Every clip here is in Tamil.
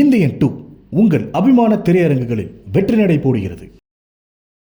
இந்தியன் டூ உங்கள் அபிமான திரையரங்குகளில் வெற்றி நடை போடுகிறது.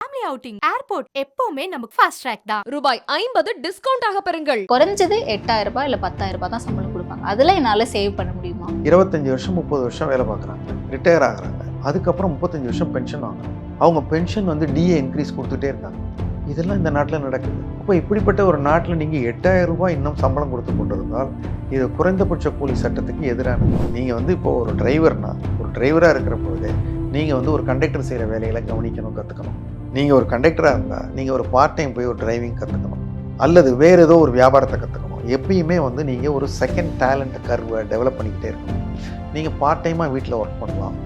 ஃபேமிலி அவுட்டிங் ஏர்போர்ட் எப்பவுமே நமக்கு ஃபாஸ்ட் ட்ராக் தான். ரூபாய் ஐம்பது டிஸ்கவுண்ட் ஆக பெறுங்கள். குறைஞ்சது எட்டாயிரம் ரூபாய் இல்லை பத்தாயிரம் ரூபாய் தான் சம்பளம் கொடுப்பாங்க. அதில் என்னால் சேவ் பண்ண முடியுமா? இருபத்தஞ்சி வருஷம் முப்பது வருஷம் வேலை பார்க்குறாங்க. ரிட்டையர் ஆகுறாங்க. அதுக்கப்புறம் முப்பத்தஞ்சு வருஷம் பென்ஷன் வாங்குறாங்க. அவங்க பென்ஷன் வந்து டிஏ இன்க்ரீஸ் கொடுத்துட்டே இருக்காங்க. இதெல்லாம் இந்த நாட்டில் நடக்குது. அப்போ இப்படிப்பட்ட ஒரு நாட்டில் நீங்கள் எட்டாயிரம் ரூபாய் இன்னும் சம்பளம் கொடுத்து கொண்டிருந்தால் இது குறைந்தபட்ச கூலி சட்டத்துக்கு எதிரானது நீங்கள் வந்து இப்போ ஒரு டிரைவர்னா ஒரு டிரைவராக இருக்கிற பொழுதே நீங்கள் வந்து ஒரு கண்டக்டர் செய்கிற வேலைகளை கவனிக்கணும் கற்றுக்கணும் நீங்கள் ஒரு கண்டக்டராக இருந்தால் நீங்கள் ஒரு பார்ட் டைம் போய் ஒரு டிரைவிங் கற்றுக்கணும் அல்லது வேறு ஏதோ ஒரு வியாபாரத்தை கற்றுக்கணும் எப்பயுமே வந்து நீங்கள் ஒரு செகண்ட் டேலண்ட் கர்வை டெவலப் பண்ணிக்கிட்டே இருக்கணும். நீங்கள் பார்ட் டைமாக வீட்டில் ஒர்க் பண்ணலாம்.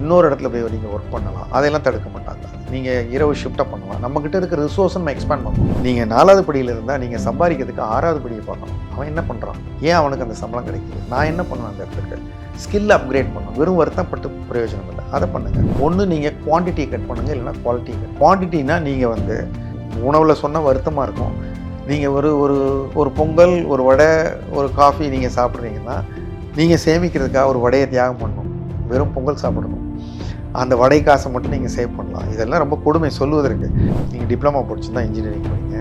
இன்னொரு இடத்துல போய் நீங்கள் ஒர்க் பண்ணலாம். அதையெல்லாம் தடுக்க மாட்டாங்க. நீங்கள் இரவு ஷிஃப்ட்டாக பண்ணலாம். நம்மக்கிட்ட இருக்கிற ரிசோர்ஸை நம்ம எக்ஸ்பேண்ட் பண்ணணும் நீங்கள் நாலாவது படியில் இருந்தால் நீங்கள் சம்பாதிக்கிறதுக்கு ஆறாவது படியை பார்க்கணும். அவன் என்ன பண்ணுறான் ஏன் அவனுக்கு அந்த சம்பளம் கிடைக்குது நான் என்ன பண்ணுவேன் அந்த இடத்துக்கு? ஸ்கில் அப்கிரேட் பண்ணணும். வெறும் வருத்தப்பட்டு பிரயோஜனம் இல்லை. அதை பண்ணுங்கள் ஒன்று நீங்கள் குவான்டிட்டியை கட் பண்ணுங்கள் இல்லைன்னா குவாலிட்டி கட் குவான்டிட்டினா நீங்கள் வந்து உணவில் சொன்னால் வருத்தமாக இருக்கும். நீங்கள் ஒரு ஒரு ஒரு பொங்கல் ஒரு வடை ஒரு காஃபி நீங்கள் சாப்பிட்றீங்கன்னா நீங்கள் சேமிக்கிறதுக்காக ஒரு வடையை தியாகம் பண்ணணும். வெறும் பொங்கல் சாப்பிடணும். அந்த வடை காசை மட்டும் நீங்கள் சேவ் பண்ணலாம். இதெல்லாம் ரொம்ப கொடுமை. சொல்லுவதற்கு நீங்கள் டிப்ளமா படிச்சுருந்தா இன்ஜினியரிங் படிங்க.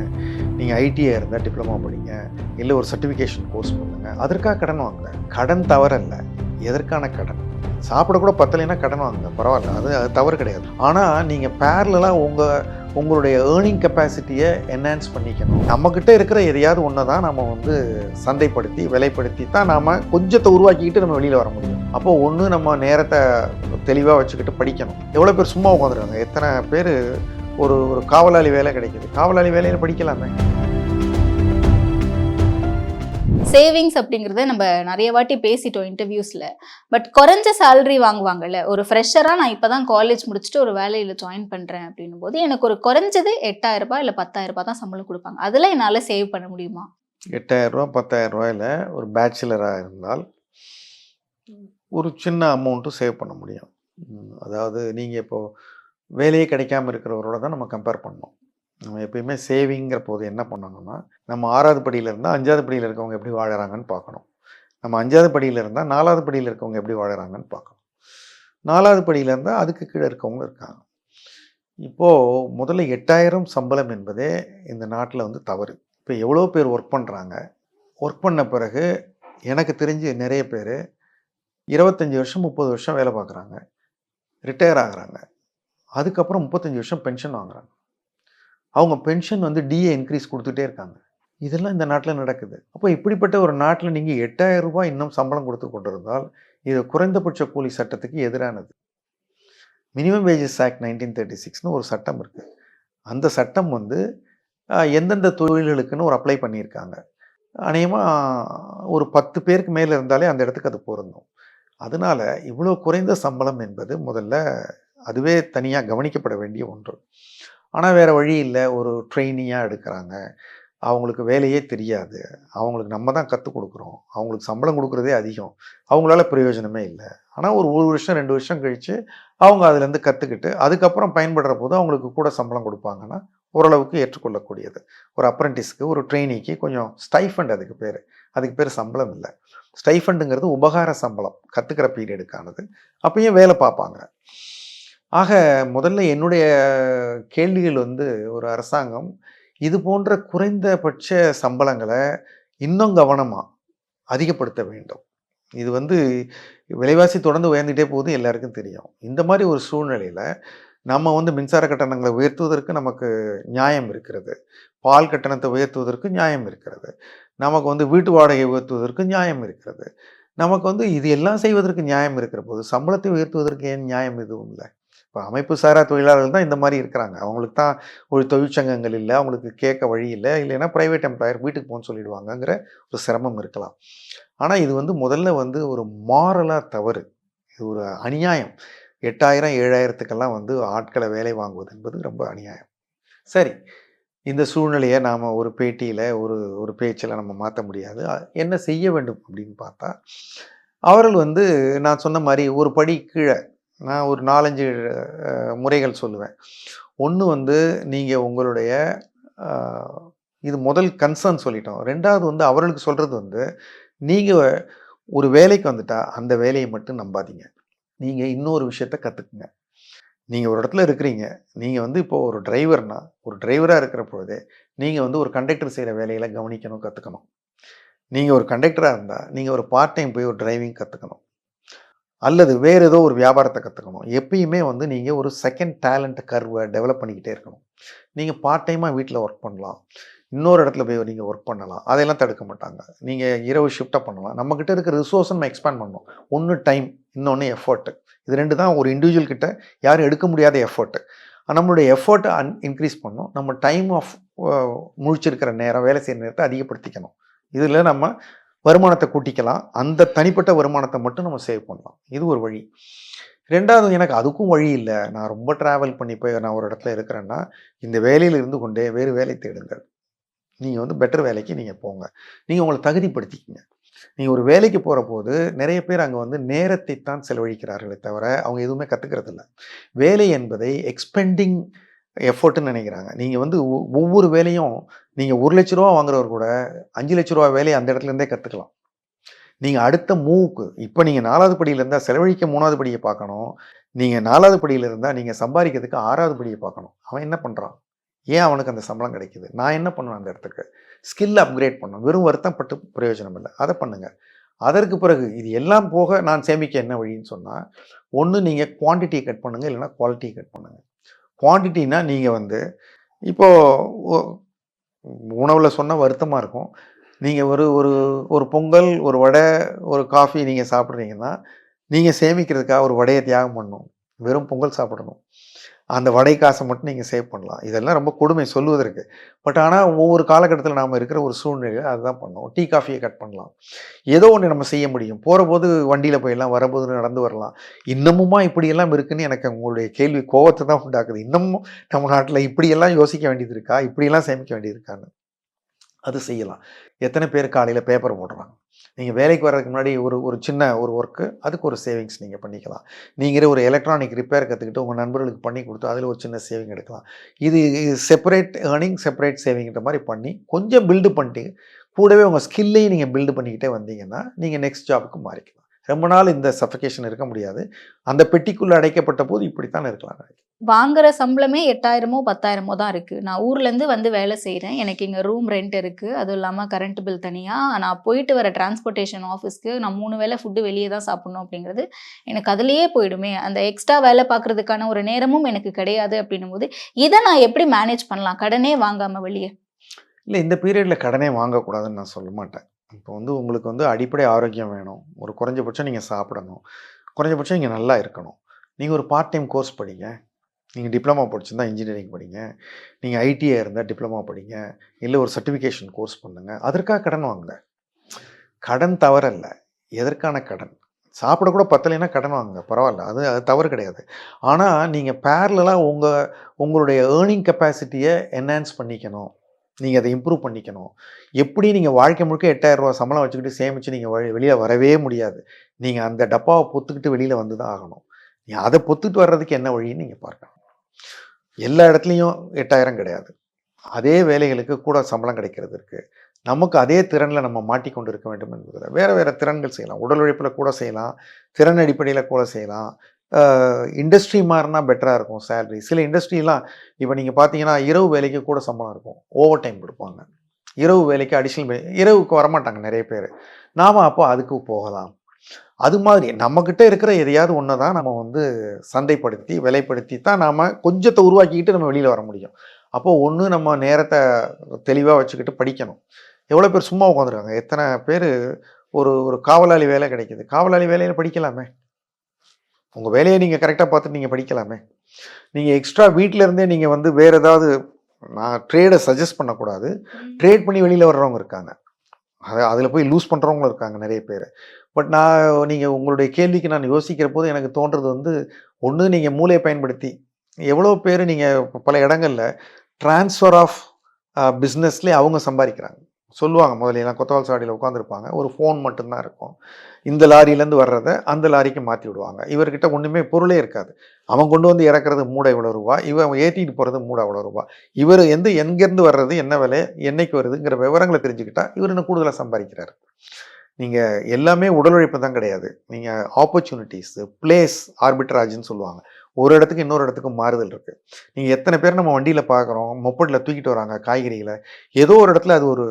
நீங்கள் ஐடிஐ இருந்தால் டிப்ளமா படிங்க. இல்லை ஒரு சர்டிஃபிகேஷன் கோர்ஸ் பண்ணுங்கள் அதற்காக கடன் வாங்க கடன் தவறல்ல. எதற்கான கடன்? சாப்பிட கூட பத்தலைன்னா கடன் வாங்க பரவாயில்ல. அது அது தவறு கிடையாது. ஆனால் நீங்கள் பேரலாக உங்கள் உங்களுடைய ஏர்னிங் கெப்பாசிட்டியை என்ஹான்ஸ் பண்ணிக்கணும். நம்மக்கிட்ட இருக்கிற எதையாவது ஒன்று தான் நம்ம வந்து சந்தைப்படுத்தி விலைப்படுத்தி தான் நாம் கொஞ்சத்தை உருவாக்கிக்கிட்டு நம்ம வெளியில் வர முடியும். அப்போ ஒன்று நம்ம நேரத்தை தெளிவாக வச்சுக்கிட்டு படிக்கணும். எவ்வளோ பேர் சும்மா உட்காந்துருக்காங்க. எத்தனை பேர் ஒரு ஒரு காவலாளி வேலை கிடைக்கிது. காவலாளி வேலையில் படிக்கலாமே. சேவிங்ஸ் அப்படிங்கிறத நம்ம நிறைய வாட்டி பேசிட்டோம் இன்டர்வியூஸில் பட் குறைஞ்ச சேலரி வாங்குவாங்கல்ல ஒரு ஃப்ரெஷராக நான் இப்போ தான் காலேஜ் முடிச்சுட்டு ஒரு வேலையில் ஜாயின் பண்ணுறேன் அப்படின்னும் போது எனக்கு ஒரு குறைஞ்சது எட்டாயிரம் இல்லை பத்தாயிரரூபா தான் சம்பளம் கொடுப்பாங்க. அதில் என்னால் சேவ் பண்ண முடியுமா? எட்டாயிரரூபா பத்தாயிரம் இல்லை ஒரு பேச்சுலராக இருந்தால் ஒரு சின்ன அமௌண்ட்டும் சேவ் பண்ண முடியும். அதாவது நீங்கள் இப்போது வேலையே கிடைக்காம இருக்கிறவரோட தான் நம்ம கம்பேர் பண்ணோம் நம்ம எப்பயுமே சேவிங்கிற போது என்ன பண்ணணும்னா நம்ம ஆறாவது படியில் இருந்தால் அஞ்சாவது படியில் இருக்கவங்க எப்படி வாழறாங்கன்னு பார்க்கணும். நம்ம அஞ்சாவது படியில் இருந்தால் நாலாவது படியில் இருக்கவங்க எப்படி வாழறாங்கன்னு பார்க்கணும். நாலாவது படியில் இருந்தால் அதுக்கு கீழே இருக்கவங்க இருக்காங்க. இப்போது முதல்ல எட்டாயிரம் சம்பளம் என்பதே இந்த நாட்டில் வந்து தவறு. இப்போ எவ்வளோ பேர் ஒர்க் பண்ணுறாங்க ஒர்க் பண்ண பிறகு எனக்கு தெரிஞ்சு நிறைய பேர் இருபத்தஞ்சி வருஷம் முப்பது வருஷம் வேலை பார்க்குறாங்க. ரிட்டையர் ஆகுறாங்க. அதுக்கப்புறம் முப்பத்தஞ்சு வருஷம் பென்ஷன் வாங்குறாங்க. அவங்க பென்ஷன் வந்து டிஏ இன்க்ரீஸ் கொடுத்துட்டே இருக்காங்க. இதெல்லாம் இந்த நாட்டில் நடக்குது. அப்போ இப்படிப்பட்ட ஒரு நாட்டில் நீங்கள் எட்டாயிரம் ரூபாய் இன்னும் சம்பளம் கொடுத்து கொண்டிருந்தால் இது குறைந்தபட்ச கூலி சட்டத்துக்கு எதிரானது. Minimum wages act nineteen thirty சிக்ஸ்னு ஒரு சட்டம் இருக்குது அந்த சட்டம் வந்து எந்தெந்த தொழில்களுக்குன்னு ஒரு அப்ளை பண்ணியிருக்காங்க. அநேகமாக ஒரு பத்து பேருக்கு மேலே இருந்தாலே அந்த இடத்துக்கு அது பொருந்தும். அதனால இவ்வளோ குறைந்த சம்பளம் என்பது முதல்ல அதுவே தனியாக கவனிக்கப்பட வேண்டிய ஒன்று. ஆனால் வேறு வழி இல்லை. ஒரு ட்ரெயினியாக எடுக்கிறாங்க. அவங்களுக்கு வேலையே தெரியாது. அவங்களுக்கு நம்ம தான் கற்றுக் கொடுக்குறோம். அவங்களுக்கு சம்பளம் கொடுக்குறதே அதிகம். அவங்களால பிரயோஜனமே இல்லை. ஆனால் ஒரு ஒரு வருஷம் ரெண்டு வருஷம் கழித்து அவங்க அதுலேருந்து கற்றுக்கிட்டு அதுக்கப்புறம் பயன்படுற போது அவங்களுக்கு கூட சம்பளம் கொடுப்பாங்கன்னா ஓரளவுக்கு ஏற்றுக்கொள்ளக்கூடியது. ஒரு அப்ரண்டிஸ்க்கு ஒரு ட்ரெயினிக்கு கொஞ்சம் ஸ்டைஃபண்ட் அதுக்கு பேர். அதுக்கு பேர் சம்பளம் இல்லை. ஸ்டைஃபண்டுங்கிறது உபகார சம்பளம். கற்றுக்கிற பீரியடுக்கானது அப்பயும் வேலை பார்ப்பாங்க. ஆக முதல்ல என்னுடைய கேள்விகள் வந்து ஒரு அரசாங்கம் இது போன்ற குறைந்தபட்ச சம்பளங்களை இன்னும் கவனமாக அதிகப்படுத்த வேண்டும். இது வந்து விலைவாசி தொடர்ந்து உயர்ந்துகிட்டே போகுது எல்லாருக்கும் தெரியும். இந்த மாதிரி ஒரு சூழ்நிலையில் நம்ம வந்து மின்சார கட்டணங்களை உயர்த்துவதற்கு நமக்கு நியாயம் இருக்கிறது. பால் கட்டணத்தை உயர்த்துவதற்கு நியாயம் இருக்கிறது. நமக்கு வந்து வீட்டு வாடகை உயர்த்துவதற்கு நியாயம் இருக்கிறது. நமக்கு வந்து இது எல்லாம் செய்வதற்கு நியாயம் இருக்கிற போது சம்பளத்தை உயர்த்துவதற்கு ஏன் நியாயம் எதுவும் இல்லை? இப்போ அமைப்பு சாரா தொழிலாளர்கள் தான் இந்த மாதிரி இருக்கிறாங்க. அவங்களுக்கு தான் ஒரு தொழிற்சங்கங்கள் இல்லை அவங்களுக்கு கேட்க வழி இல்லை இல்லைன்னா ப்ரைவேட் எம்ப்ளாயர் வீட்டுக்கு போகணும்னு சொல்லிடுவாங்கங்கிற ஒரு சிரமம் இருக்கலாம். ஆனால் இது வந்து முதல்ல வந்து ஒரு மாரலாக தவறு. இது ஒரு அநியாயம். எட்டாயிரம் ஏழாயிரத்துக்கெல்லாம் வந்து ஆட்களை வேலை வாங்குவது என்பது ரொம்ப அநியாயம். சரி இந்த சூழ்நிலையை நாம் ஒரு பேட்டியில் ஒரு ஒரு பேச்சில் நம்ம மாற்ற முடியாது. என்ன செய்ய வேண்டும் அப்படின்னு பார்த்தா அவர்கள் வந்து நான் சொன்ன மாதிரி ஒரு படி கீழே நான் ஒரு நாலஞ்சு முறைகள் சொல்லுவேன். ஒன்று வந்து நீங்கள் உங்களுடைய இது முதல் கன்சர்ன் சொல்லிட்டோம். ரெண்டாவது வந்து அவர்களுக்கு சொல்கிறது வந்து நீங்கள் ஒரு வேலைக்கு வந்துட்டால் அந்த வேலையை மட்டும் நம்பாதீங்க. நீங்கள் இன்னொரு விஷயத்த கற்றுக்குங்க நீங்கள் ஒரு இடத்துல இருக்கிறீங்க. நீங்கள் வந்து இப்போ ஒரு டிரைவர்னா ஒரு டிரைவராக இருக்கிற பொழுதே நீங்கள் வந்து ஒரு கண்டக்டர் செய்கிற வேலைகளை கவனிக்கணும் கற்றுக்கணும் நீங்கள் ஒரு கண்டக்டராக இருந்தால் நீங்கள் ஒரு பார்ட் டைம் போய் ஒரு டிரைவிங் கற்றுக்கணும் அல்லது வேறு ஏதோ ஒரு வியாபாரத்தை கற்றுக்கணும் எப்பயுமே வந்து நீங்கள் ஒரு செகண்ட் டேலண்ட் கர்வை டெவலப் பண்ணிக்கிட்டே இருக்கணும். நீங்கள் பார்ட் டைமாக வீட்டில் ஒர்க் பண்ணலாம். இன்னொரு இடத்துல போய் நீங்கள் ஒர்க் பண்ணலாம். அதையெல்லாம் தடுக்க மாட்டாங்க. நீங்கள் இரவு ஷிஃப்ட்டாக பண்ணலாம். நம்மக்கிட்ட இருக்கிற ரிசோர்ஸை நம்ம எக்ஸ்பேண்ட் பண்ணணும். ஒன்று டைம் இன்னொன்று எஃபர்ட்டு இது ரெண்டு தான் ஒரு இண்டிவிஜுவல் கிட்ட யாரும் எடுக்க முடியாத எஃபர்ட்டு நம்மளுடைய எஃபர்ட்டை அன் இன்க்ரீஸ் பண்ணணும். நம்ம டைம் ஆஃப் முழிச்சிருக்கிற நேரம் வேலை செய்கிற நேரத்தை அதிகப்படுத்திக்கணும். இதில் நம்ம வருமானத்தை கூட்டிக்கலாம். அந்த தனிப்பட்ட வருமானத்தை மட்டும் நம்ம சேவ் பண்ணலாம். இது ஒரு வழி. ரெண்டாவது எனக்கு அதுக்கும் வழி இல்லை. நான் ரொம்ப ட்ராவல் பண்ணி போய் நான் ஒரு இடத்துல இருக்கிறேன்னா இந்த வேலையில் இருந்து கொண்டே வேறு வேலை தேடுங்கள். நீங்கள் வந்து பெட்டர் வேலைக்கு நீங்கள் போங்க. நீங்கள் உங்களை தகுதிப்படுத்திக்கிங்க. நீங்கள் ஒரு வேலைக்கு போகிற போது நிறைய பேர் அங்கே வந்து நேரத்தை தான் செலவழிக்கிறார்களே தவிர அவங்க எதுவுமே கற்றுக்கிறது இல்லை வேலை என்பதை எக்ஸ்பெண்டிங் எஃபர்ட்னு நினைக்கிறாங்க. நீங்கள் வந்து ஒவ்வொரு வேலையும் நீங்கள் ஒரு லட்ச ரூபா வாங்குறவர் கூட அஞ்சு லட்ச ரூபா வேலையை அந்த இடத்துல இருந்தே கற்றுக்கலாம் நீங்கள் அடுத்த மூவுக்கு இப்போ நீங்கள் நாலாவது படியில் இருந்தால் செலவழிக்க மூணாவது படியை பார்க்கணும். நீங்கள் நாலாவது படியில் இருந்தால் நீங்கள் சம்பாதிக்கிறதுக்கு ஆறாவது படியை பார்க்கணும். அவன் என்ன பண்ணுறான் ஏன் அவனுக்கு அந்த சம்பளம் கிடைக்குது? நான் என்ன பண்ணுவேன் அந்த இடத்துக்கு? ஸ்கில் அப்கிரேட் பண்ணணும். வெறும் வருத்தப்பட்டு பிரயோஜனம் இல்லை. அதை பண்ணுங்கள் அதற்கு பிறகு இது எல்லாம் போக நான் சேமிக்க என்ன வழின்னு சொன்னால் ஒன்று நீங்கள் குவான்டிட்டியை கட் பண்ணுங்கள் இல்லைனா குவாலிட்டியை கட் பண்ணுங்கள் குவான்டிட்டினா நீங்கள் வந்து இப்போது உணவில் சொன்னால் வருத்தமாக இருக்கும். நீங்கள் ஒரு ஒரு ஒரு பொங்கல் ஒரு வடை ஒரு காஃபி நீங்கள் சாப்பிட்றீங்கன்னா நீங்கள் சேமிக்கிறதுக்காக ஒரு வடையை தியாகம் பண்ணணும். வெறும் பொங்கல் சாப்பிடணும். அந்த வடை காசை மட்டும் நீங்கள் சேவ் பண்ணலாம். இதெல்லாம் ரொம்ப கொடுமை சொல்லுவதற்கு. பட் ஆனால் ஒவ்வொரு காலகட்டத்தில் நாம் இருக்கிற ஒரு சூழ்நிலை அதுதான் பண்ணோம் டீ காஃபியை கட் பண்ணலாம். ஏதோ ஒன்று நம்ம செய்ய முடியும். போகிறபோது வண்டியில் போயிடலாம் வரும்போது நடந்து வரலாம். இன்னமுமா இப்படியெல்லாம் இருக்குன்னு எனக்கு உங்களுடைய கேள்வி கோவத்தை தான் உண்டாக்குது. இன்னமும் நம்ம நாட்டில் இப்படியெல்லாம் யோசிக்க வேண்டியது இருக்கா? இப்படியெல்லாம் சேமிக்க வேண்டியது இருக்கான்னு. அது செய்யலாம். எத்தனை பேர் காலையில் பேப்பர் போடுறாங்க? நீங்கள் வேலைக்கு வர்றதுக்கு முன்னாடி ஒரு ஒரு சின்ன ஒரு ஒர்க்கு அதுக்கு ஒரு சேவிங்ஸ் நீங்கள் பண்ணிக்கலாம். நீங்களே ஒரு எலக்ட்ரானிக் ரிப்பேர் கற்றுக்கிட்டு உங்கள் நண்பர்களுக்கு பண்ணி கொடுத்து அதில் ஒரு சின்ன சேவிங் எடுக்கலாம். இது செப்பரேட் ஏர்னிங் செப்பரேட் சேவிங்கிற மாதிரி பண்ணி கொஞ்சம் பில்டு பண்ணிட்டு கூடவே உங்கள் ஸ்கில்லையும் நீங்கள் பில்டு பண்ணிக்கிட்டே வந்தீங்கன்னா நீங்கள் நெக்ஸ்ட் ஜாபுக்கு மாறிக்கலாம். ரொம்ப நாள் இந்த சஃபிகேஷன் இருக்க முடியாது. அந்த பெட்டிக்குள்ளே அடைக்கப்பட்ட போது இப்படித்தான் இருக்கலாம். வாங்குற சம்பளமே எட்டாயிரமோ பத்தாயிரமோ தான் இருக்கு. நான் ஊர்ல இருந்து வந்து வேலை செய்றேன். எனக்கு இங்க ரூம் ரெண்ட் இருக்கு. அதுவும் இல்லாம கரண்ட் பில் தனியா. நான் போயிட்டு வர டிரான்ஸ்போர்ட்டேஷன் ஆஃபீஸ்க்கு நான் மூணு வேளை ஃபுட்டு வெளியே தான் சாப்பிடணும் அப்படிங்கிறது எனக்கு அதுலயே போயிடுமே. அந்த எக்ஸ்ட்ரா வேலை பார்க்கறதுக்கான ஒரு நேரமும் எனக்கு கிடையாது அப்படின்னும் போது இதை நான் எப்படி மேனேஜ் பண்ணலாம்? கடனே வாங்காம வெளியே. இல்லை இந்த பீரியடில் கடனே வாங்கக்கூடாதுன்னு நான் சொல்ல மாட்டேன். இப்போ வந்து உங்களுக்கு வந்து அடிப்படை ஆரோக்கியம் வேணும். ஒரு குறைஞ்சபட்சம் நீங்கள் சாப்பிடணும். குறைஞ்சபட்சம் நீங்கள் நல்லா இருக்கணும். நீங்கள் ஒரு பார்ட் டைம் கோர்ஸ் படிங்க. நீங்கள் டிப்ளமா படிச்சிருந்தால் இன்ஜினியரிங் படிங்க. நீங்கள் ஐடிஐ இருந்தால் டிப்ளமா படிங்க. இல்லை ஒரு சர்டிஃபிகேஷன் கோர்ஸ் பண்ணுங்கள் அதற்காக கடன் வாங்குங்க. கடன் தவறல்ல. எதற்கான கடன்? சாப்பிட கூட பத்தலைன்னா கடன் வாங்குங்க. பரவாயில்ல. அது அது தவறு கிடையாது. ஆனால் நீங்கள் பேரலாக உங்கள் உங்களுடைய ஏர்னிங் கெப்பாசிட்டியை என்ஹான்ஸ் பண்ணிக்கணும். நீங்கள் அதை இம்ப்ரூவ் பண்ணிக்கணும். எப்படி நீங்கள் வாழ்க்கை முழுக்க எட்டாயிரம் ரூபா சம்பளம் வச்சுக்கிட்டு சேமித்து நீங்கள் வெளியில் வரவே முடியாது. நீங்கள் அந்த டப்பாவை பொத்துக்கிட்டு வெளியில் வந்து தான் ஆகணும். நீ அதை பொத்துட்டு வர்றதுக்கு என்ன வழின்னு நீங்கள் பார்க்கணும். எல்லா இடத்துலையும் எட்டாயிரம் கிடையாது. அதே வேலைகளுக்கு கூட சம்பளம் கிடைக்கிறது இருக்குது நமக்கு அதே திறனில் நம்ம மாட்டிக்கொண்டு இருக்க வேண்டும் என்பதில் வேறு வேறு திறன்கள் செய்யலாம். உடல் உழைப்பில் கூட செய்யலாம். திறன் அடிப்படையில் கூட செய்யலாம். இண்டஸ்ட்ரி மாறினா பெட்டராக இருக்கும் சேலரி சில இண்டஸ்ட்ரிலாம் இப்போ நீங்கள் பார்த்தீங்கன்னா இரவு வேலைக்கு கூட சம்பளம் இருக்கும். ஓவர் டைம் கொடுப்பாங்க. இரவு வேலைக்கு அடிஷ்னல் இரவுக்கு வரமாட்டாங்க நிறைய பேர். நாம் அப்போ அதுக்கு போகலாம். அது மாதிரி நம்மக்கிட்ட இருக்கிற எதையாவது ஒன்று தான் நம்ம வந்து சந்தைப்படுத்தி விலைப்படுத்தி தான் நாம் கொஞ்சத்தை உருவாக்கிக்கிட்டு நம்ம வெளியில் வர முடியும். அப்போது ஒன்று நம்ம நேரத்தை தெளிவாக வச்சுக்கிட்டு படிக்கணும். எவ்வளோ பேர் சும்மா உட்காந்துருக்காங்க எத்தனை பேர் ஒரு ஒரு காவலாளி வேலை கிடைக்கிது. காவலாளி வேலையில் படிக்கலாமே. உங்கள் வேலையை நீங்கள் கரெக்டாக பார்த்துட்டு நீங்கள் படிக்கலாமே. நீங்கள் எக்ஸ்ட்ரா வீட்டில் இருந்தே நீங்கள் வந்து வேறு ஏதாவது நான் ட்ரேடை சஜஸ்ட் பண்ணக்கூடாது. ட்ரேட் பண்ணி வெளியில் வர்றவங்க இருக்காங்க. அதை அதில் போய் லூஸ் பண்ணுறவங்களும் இருக்காங்க நிறைய பேர். பட் நான் நீங்கள் உங்களுடைய கேள்விக்கு நான் யோசிக்கிற போது எனக்கு தோன்றது வந்து ஒன்று நீங்கள் மூளையை பயன்படுத்தி எவ்வளோ பேர் நீங்கள் பல இடங்களில் ட்ரான்ஸ்ஃபர் ஆஃப் பிஸ்னஸ்லேயே அவங்க சம்பாதிக்கிறாங்க. சொல்லுவாங்க முதல்ல எல்லாம் கொத்தவால் சாடியில் உட்காந்துருப்பாங்க ஒரு ஃபோன் மட்டும்தான் இருக்கும். இந்த லாரியிலேருந்து வர்றதை அந்த லாரிக்கு மாற்றி விடுவாங்க. இவர்கிட்ட ஒன்றுமே பொருளே இருக்காது. அவன் கொண்டு வந்து இறக்குறது மூடை இவ்வளோ ரூபா இவன் ஏற்றிட்டு போகிறது மூடை அவ்வளோ ரூபா இவர் எந்த எங்கேருந்து வர்றது என்ன விலை என்னைக்கு வருதுங்கிற விவரங்களை தெரிஞ்சுக்கிட்டா இவர் இன்னும் கூடுதலாக சம்பாதிக்கிறார். நீங்கள் எல்லாமே உடல் உழைப்பு தான் கிடையாது. நீங்கள் ஆப்பர்ச்சுனிட்டிஸ் பிளேஸ் ஆர்பிட்ராஜ்னு சொல்லுவாங்க. ஒரு இடத்துக்கு இன்னொரு இடத்துக்கு மாறுதல் இருக்குது நீங்கள் எத்தனை பேர் நம்ம வண்டியில் பார்க்குறோம் மொப்பட்டில் தூக்கிட்டு வராங்க காய்கறிகளை. ஏதோ ஒரு இடத்துல அது ஒரு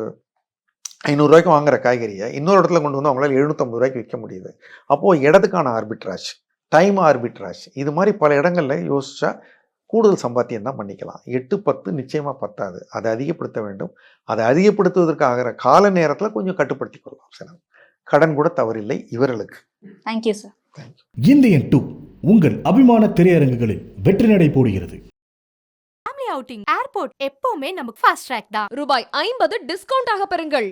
ஐநூறுரூவாய்க்கு வாங்குற காய்கறியை இன்னொரு இடத்துல கொண்டு வந்து அவங்களால எழுநூற்றம்பது ரூபாய்க்கு விற்க முடியுது. அப்போது இடத்துக்கான ஆர்பிட்ராஜ் டைம் ஆர்பிட்ராஜ் இது மாதிரி பல இடங்களில் யோசிச்சா கூடுதல் சம்பாத்தியம் தான் பண்ணிக்கலாம். எட்டு பத்து நிச்சயமாக பத்தாது. அதை அதிகப்படுத்த வேண்டும். அதை அதிகப்படுத்துவதற்கு ஆகிற கால நேரத்தில் கொஞ்சம் கட்டுப்படுத்தி கொள்ளலாம். செலவு. கடன் கூட தவறில்லை இவர்களுக்கு. தேங்க்யூ சார் இந்தியன் டூ உங்கள் அபிமான திரையரங்குகளில் வெற்றி நடை போடுகிறது. ஃபேமிலி அவுட்டிங் ஏர்போர்ட் எப்பவுமே நமக்கு ஃபாஸ்ட் ட்ராக் தான். ரூபாய் ஐம்பது டிஸ்கவுண்ட் ஆக பெறுங்கள்.